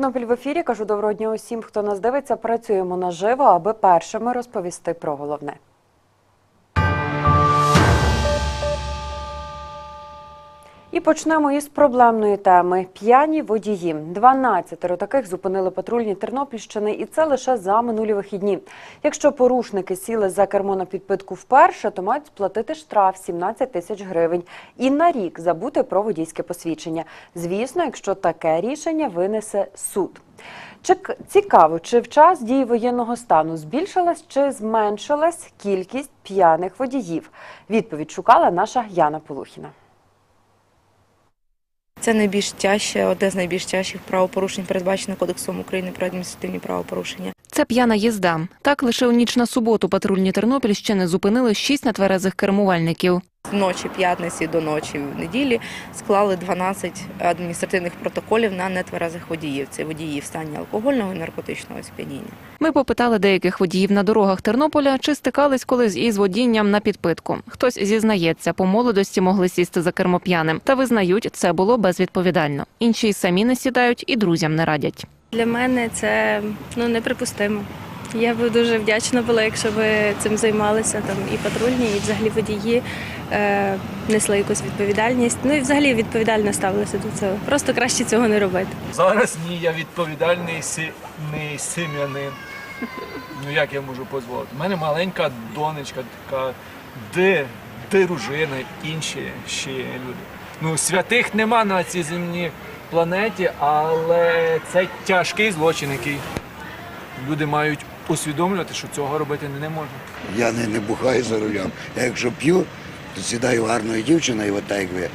Тернопіль в ефірі. Кажу доброго дня усім, хто нас дивиться. Працюємо наживо, аби першими розповісти про головне. І почнемо із проблемної теми п'яні водії. 12 таких зупинили патрульні Тернопільщини, і це лише за минулі вихідні. Якщо порушники сіли за кермо на підпитку вперше, то мають сплатити штраф 17 тисяч гривень і на рік забути про водійське посвідчення. Звісно, якщо таке рішення винесе суд. Чи цікаво, чи в час дії воєнного стану збільшилась чи зменшилась кількість п'яних водіїв? Відповідь шукала наша Яна Полухіна. Це найбільш тяжче, одне з найбільш тяжчих правопорушень, передбачено Кодексом України про адміністративні правопорушення. Це п'яна їзда. Так лише у ніч на суботу патрульні Тернопільщини зупинили шість нетверезих кермувальників. З ночі п'ятниці до ночі в неділі склали 12 адміністративних протоколів на нетверезих водіїв. Це водії в стані алкогольного і наркотичного сп'яніння. Ми попитали деяких водіїв на дорогах Тернополя, чи стикались колись із водінням на підпитку. Хтось зізнається, по молодості могли сісти за кермо п'яним, та визнають, це було безвідповідально. Інші й самі не сідають і друзям не радять. Для мене це ну неприпустимо. Я би дуже вдячна була, якщо ви цим займалися там і патрульні, і взагалі водії е, несли якусь відповідальність. Ну і взагалі відповідально ставилися до цього. Просто краще цього не робити. Зараз ні, я відповідальний си, не сім'янин. Ну як я можу дозволити? У мене маленька донечка, така, де, де дружина, інші ще люди. Ну, святих нема на цій земній планеті, але це тяжкий злочин, який люди мають усвідомлювати, що цього робити не можна. Я не, не бухаю за рулем. Я якщо п'ю, то сідаю гарною дівчиною, от так як ви.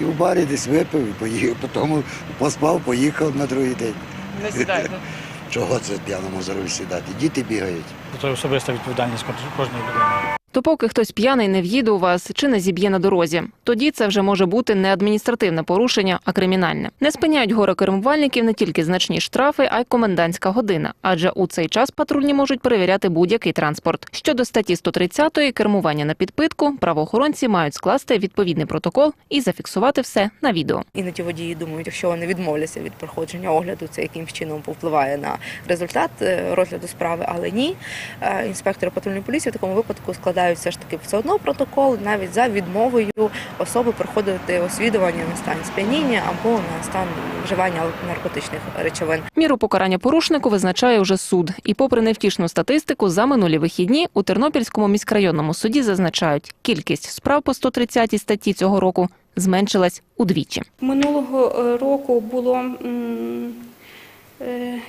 І в барі десь випив, і поїхав, потім поспав, поїхав на другий день. Не сідаєте. Чого це п'яному за руль сідати? Діти бігають. Це особиста відповідальність кожної людини. То поки хтось п'яний не в'їде у вас чи не зіб'є на дорозі, тоді це вже може бути не адміністративне порушення, а кримінальне. Не спиняють горе кермувальників не тільки значні штрафи, а й комендантська година, адже у цей час патрульні можуть перевіряти будь-який транспорт. Щодо статті 130 кермування на підпитку, правоохоронці мають скласти відповідний протокол і зафіксувати все на відео. Іноді водії думають, якщо вони відмовляться від проходження огляду, це якимсь чином повпливає на результат е, розгляду справи, але ні. Е, Інспектори патрульної поліції в такому випадку складають все ж таки все одно протокол, навіть за відмовою особи проходити освідування на стан сп'яніння або на стан вживання наркотичних речовин. Міру покарання порушнику визначає вже суд. І попри невтішну статистику, за минулі вихідні у Тернопільському міськрайонному суді зазначають, кількість справ по 130 статті цього року зменшилась удвічі. Минулого е, року було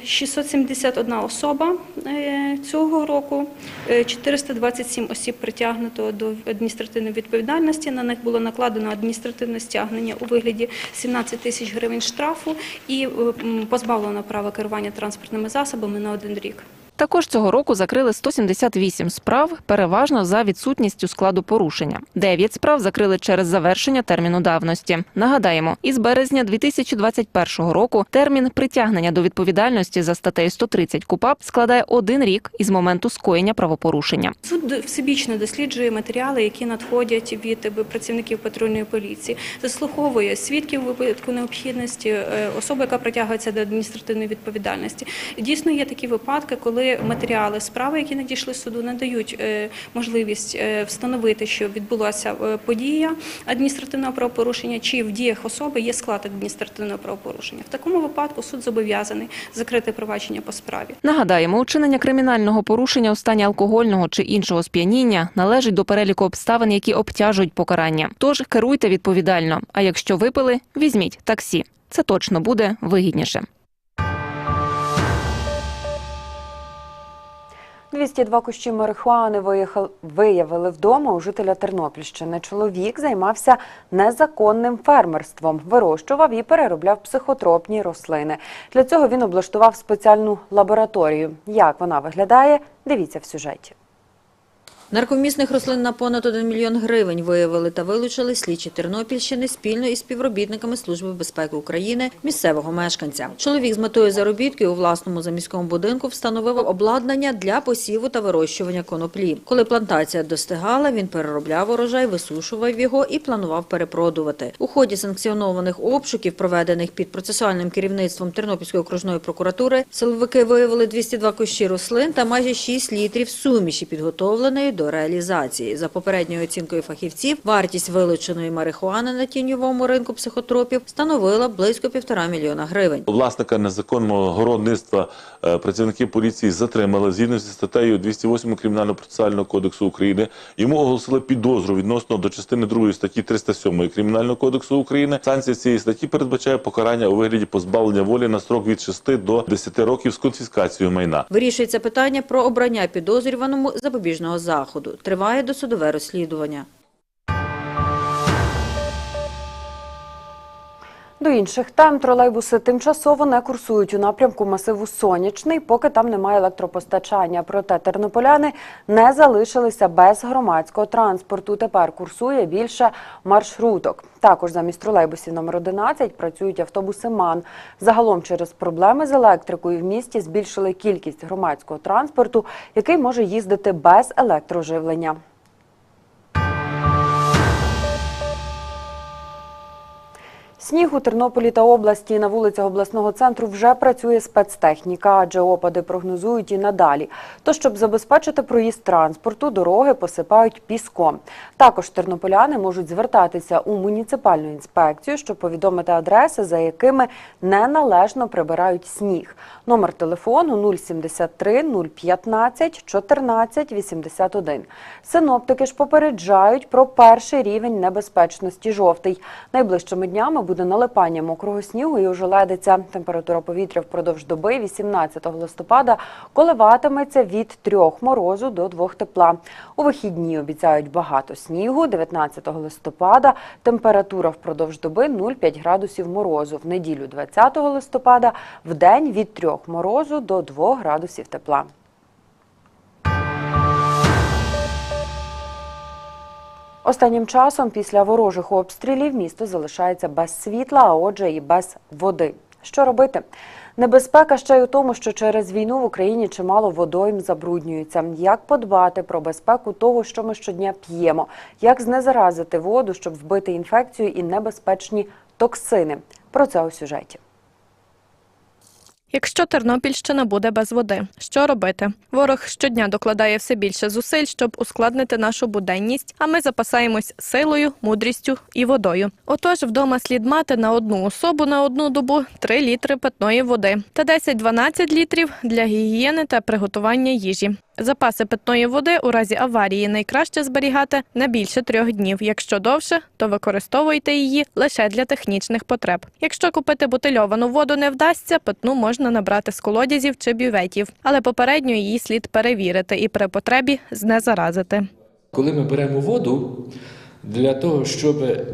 671 особа е, цього року, е, 427 осіб притягнуто до адміністративної відповідальності. На них було накладено адміністративне стягнення у вигляді 17 тисяч гривень штрафу і е, позбавлено права керування транспортними засобами на один рік. Також цього року закрили 178 справ, переважно за відсутністю складу порушення. Дев'ять справ закрили через завершення терміну давності. Нагадаємо, із березня 2021 року термін притягнення до відповідальності за статтею 130 КУПАП складає один рік із моменту скоєння правопорушення. Суд всебічно досліджує матеріали, які надходять від е, працівників патрульної поліції, заслуховує свідків випадку необхідності, е, особи, яка притягується до адміністративної відповідальності. Дійсно є такі випадки, коли матеріали справи, які надійшли суду, надають е, можливість е, встановити, що відбулася е, подія адміністративного правопорушення, чи в діях особи є склад адміністративного правопорушення. В такому випадку суд зобов'язаний закрити провадження по справі. Нагадаємо, учинення кримінального порушення у стані алкогольного чи іншого сп'яніння належить до переліку обставин, які обтяжують покарання. Тож керуйте відповідально. А якщо випили, візьміть таксі. Це точно буде вигідніше. 202 кущі марихуани виявили вдома у жителя Тернопільщини. Чоловік займався незаконним фермерством, вирощував і переробляв психотропні рослини. Для цього він облаштував спеціальну лабораторію. Як вона виглядає, дивіться в сюжеті. Наркомісних рослин на понад 1 мільйон гривень виявили та вилучили слідчі Тернопільщини спільно із співробітниками Служби безпеки України місцевого мешканця. Чоловік з метою заробітки у власному заміському будинку встановив обладнання для посіву та вирощування коноплі. Коли плантація достигала, він переробляв урожай, висушував його і планував перепродувати. У ході санкціонованих обшуків, проведених під процесуальним керівництвом Тернопільської окружної прокуратури, силовики виявили 202 кущі рослин та майже 6 літрів суміші, підготовленої до реалізації. За попередньою оцінкою фахівців, вартість вилученої марихуани на тіньовому ринку психотропів становила близько півтора мільйона гривень. Власника незаконного городництва е, працівники поліції затримали згідно зі статтею 208 Кримінального процесуального кодексу України. Йому оголосили підозру відносно до частини 2 статті 307 Кримінального кодексу України. Санкція цієї статті передбачає покарання у вигляді позбавлення волі на строк від 6 до 10 років з конфіскацією майна. Вирішується питання про обрання підозрюваному запобіжного заходу. Триває досудове розслідування. До інших тем тролейбуси тимчасово не курсують у напрямку масиву Сонячний, поки там немає електропостачання. Проте тернополяни не залишилися без громадського транспорту. Тепер курсує більше маршруток. Також замість тролейбусів номер 11 працюють автобуси МАН. Загалом через проблеми з електрикою в місті збільшили кількість громадського транспорту, який може їздити без електроживлення. Сніг у Тернополі та області на вулицях обласного центру вже працює спецтехніка, адже опади прогнозують і надалі. То, щоб забезпечити проїзд транспорту, дороги посипають піском. Також тернополяни можуть звертатися у муніципальну інспекцію, щоб повідомити адреси, за якими неналежно прибирають сніг. Номер телефону 073 015 14 81. Синоптики ж попереджають про перший рівень небезпечності жовтий. Найближчими днями буде налипання мокрого снігу і ожеледиця. Температура повітря впродовж доби 18 листопада коливатиметься від 3 морозу до 2 тепла. У вихідні обіцяють багато снігу. 19 листопада температура впродовж доби 0,5 градусів морозу. В неділю 20 листопада в день від 3 морозу до 2 градусів тепла. Останнім часом після ворожих обстрілів місто залишається без світла, а отже і без води. Що робити? Небезпека ще й у тому, що через війну в Україні чимало водойм забруднюється. Як подбати про безпеку того, що ми щодня п'ємо? Як знезаразити воду, щоб вбити інфекцію і небезпечні токсини? Про це у сюжеті. Якщо Тернопільщина буде без води, що робити? Ворог щодня докладає все більше зусиль, щоб ускладнити нашу буденність, а ми запасаємось силою, мудрістю і водою. Отож, вдома слід мати на одну особу на одну добу 3 літри питної води та 10-12 літрів для гігієни та приготування їжі. Запаси питної води у разі аварії найкраще зберігати не більше трьох днів. Якщо довше, то використовуйте її лише для технічних потреб. Якщо купити бутильовану воду не вдасться, питну можна набрати з колодязів чи бюветів, але попередньо її слід перевірити і при потребі знезаразити. Коли ми беремо воду для того, щоб е,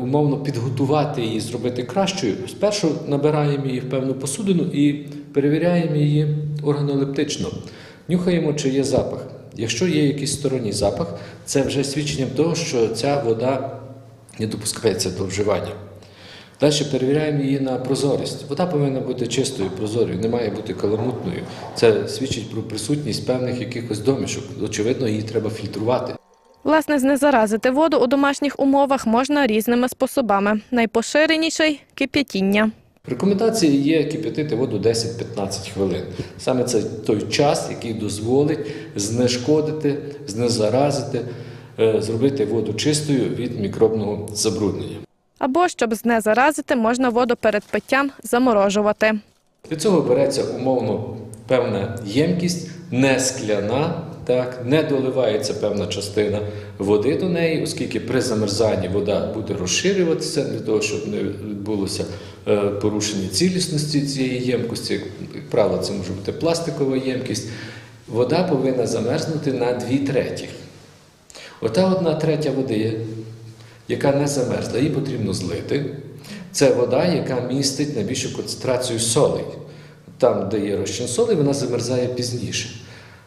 умовно підготувати її, зробити кращою, спершу набираємо її в певну посудину і перевіряємо її органолептично. Нюхаємо, чи є запах. Якщо є якийсь сторонній запах, це вже свідченням того, що ця вода не допускається до вживання. Далі перевіряємо її на прозорість. Вода повинна бути чистою, прозорою, не має бути каламутною. Це свідчить про присутність певних якихось домішок. Очевидно, її треба фільтрувати. Власне, знезаразити воду у домашніх умовах можна різними способами. Найпоширеніший кип'ятіння. Рекомендації є кип'ятити воду 10-15 хвилин. Саме це той час, який дозволить знешкодити, знезаразити, е, зробити воду чистою від мікробного забруднення. Або, щоб знезаразити, можна воду перед питтям заморожувати. Для цього береться умовно певна ємкість, не скляна, так, не доливається певна частина води до неї, оскільки при замерзанні вода буде розширюватися для того, щоб не відбулося е, порушення цілісності цієї ємкості. Як правило, це може бути пластикова ємкість. Вода повинна замерзнути на дві треті. Ота одна третя води, яка не замерзла, її потрібно злити. Це вода, яка містить найбільшу концентрацію солей. Там, де є розчин солей, вона замерзає пізніше.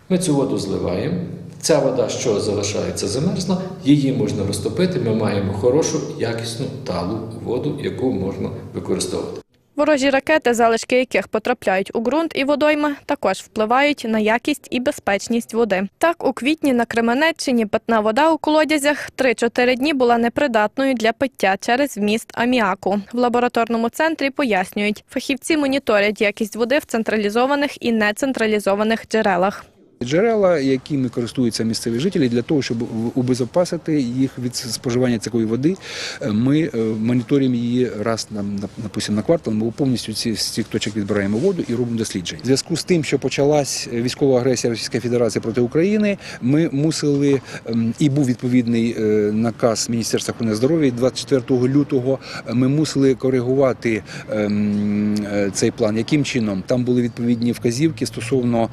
Ми цю воду зливаємо, Ця вода, що залишається замерзла, її можна розтопити. Ми маємо хорошу, якісну талу воду, яку можна використовувати. Ворожі ракети, залишки яких потрапляють у ґрунт і водойми, також впливають на якість і безпечність води. Так, у квітні на Кременеччині питна вода у колодязях 3-4 дні була непридатною для пиття через вміст аміаку. В лабораторному центрі пояснюють, фахівці моніторять якість води в централізованих і нецентралізованих джерелах. Джерела, якими користуються місцеві жителі, для того, щоб убезопасити їх від споживання такої води, е, ми е, моніторимо її раз на, на, на квартал. Ми повністю ці, з цих точок відбираємо воду і робимо дослідження. В зв'язку з тим, що почалась військова агресія Російської Федерації проти України, ми мусили ем, і був відповідний е, наказ Міністерства охорони здоров'я 24 лютого. Ми мусили коригувати ем, цей план. Яким чином там були відповідні вказівки стосовно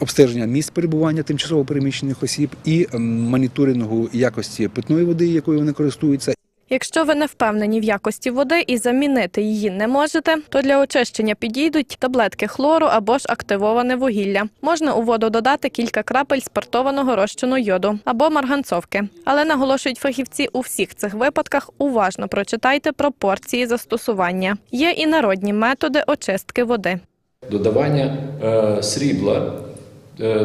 обстеження місць перебування тимчасово переміщених осіб і моніторингу якості питної води, якою вони користуються, Якщо ви не впевнені в якості води і замінити її не можете, то для очищення підійдуть таблетки хлору або ж активоване вугілля. Можна у воду додати кілька крапель спиртованого розчину йоду або марганцовки. Але наголошують фахівці, у всіх цих випадках уважно прочитайте пропорції застосування. Є і народні методи очистки води. Додавання е, срібла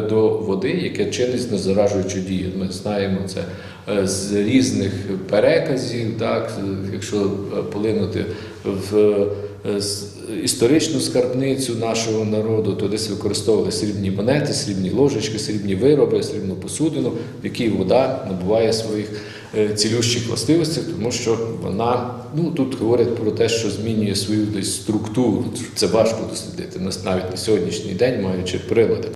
до води, яке чинить знезаражуючу дію. Ми знаємо це е, з різних переказів, так, е, якщо е, полинути в е, історичну скарбницю нашого народу, то десь використовували срібні монети, срібні ложечки, срібні вироби, срібну посудину, в якій вода набуває своїх е, цілющих властивостей, тому що вона, ну тут говорять про те, що змінює свою десь структуру. Це важко дослідити навіть на сьогоднішній день, маючи прилади.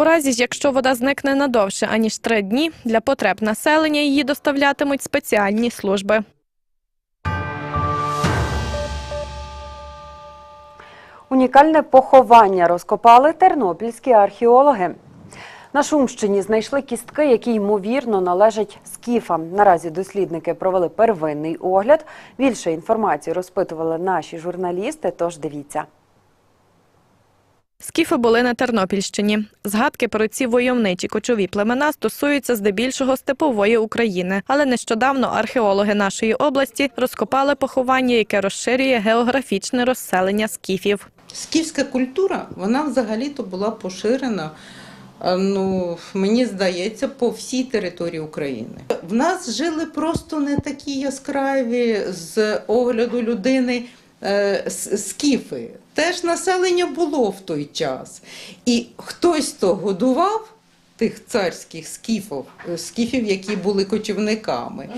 У разі якщо вода зникне надовше аніж три дні, для потреб населення її доставлятимуть спеціальні служби. Унікальне поховання розкопали тернопільські археологи. На Шумщині знайшли кістки, які ймовірно належать скіфам. Наразі дослідники провели первинний огляд. Більше інформації розпитували наші журналісти. Тож дивіться. Скіфи були на Тернопільщині. Згадки про ці войовничі кочові племена стосуються здебільшого степової України. Але нещодавно археологи нашої області розкопали поховання, яке розширює географічне розселення скіфів. Скіфська культура, вона взагалі-то була поширена, е, ну, мені здається, по всій території України. В нас жили просто не такі яскраві з огляду людини е, скіфи. Теж населення було в той час. І хтось то годував тих царських скіфів, е, скіфів, які були кочівниками.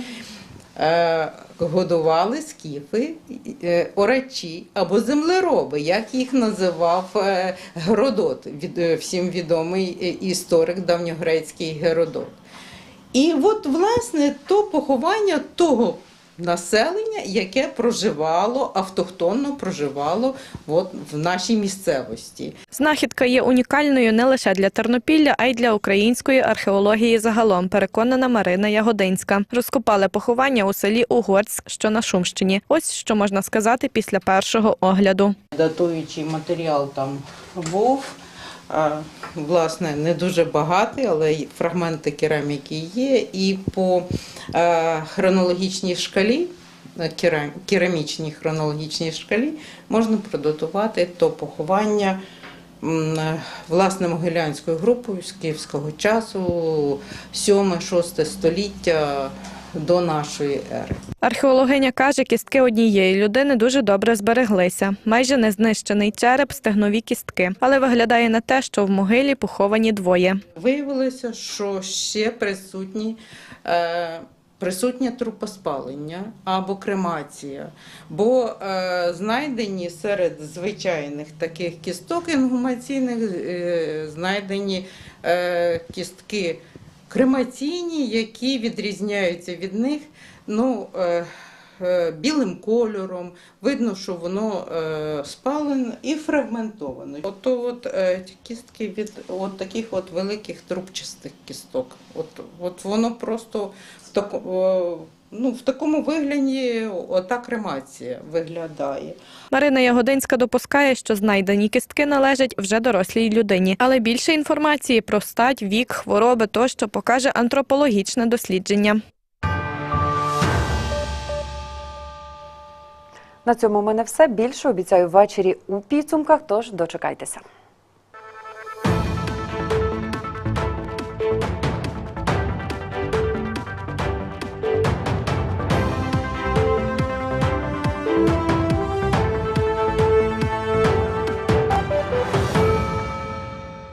Е, годували скіфи, е, орачі або землероби, як їх називав Геродот, всім відомий історик давньогрецький Геродот. І от, власне, то поховання того населення, яке проживало, автохтонно проживало от, в нашій місцевості. Знахідка є унікальною не лише для Тернопілля, а й для української археології загалом, переконана Марина Ягодинська. Розкопали поховання у селі Угорськ, що на Шумщині. Ось що можна сказати після першого огляду. Датуючий матеріал там був. Власне, не дуже багатий, але фрагменти кераміки є. І по е, хронологічній шкалі, е, кера- керамічній хронологічній шкалі, можна продатувати то поховання е, власне могилянською групою з київського часу, 7-6 століття до нашої ери. Археологиня каже, кістки однієї людини дуже добре збереглися. Майже не знищений череп, стегнові кістки. Але виглядає на те, що в могилі поховані двоє. Виявилося, що ще присутні. Е, Присутнє трупоспалення або кремація, бо е, знайдені серед звичайних таких кісток інгумаційних, е, знайдені е, кістки кремаційні, які відрізняються від них ну, е, е, білим кольором. Видно, що воно е, спалено і фрагментовано. Ото от е, кістки від от таких от великих трубчастих кісток. От, от воно просто в такому. о, Ну, в такому вигляді ота кремація виглядає. Марина Ягодинська допускає, що знайдені кістки належать вже дорослій людині, але більше інформації про стать, вік, хвороби тощо покаже антропологічне дослідження. На цьому в мене все. Більше обіцяю ввечері у підсумках, тож дочекайтеся.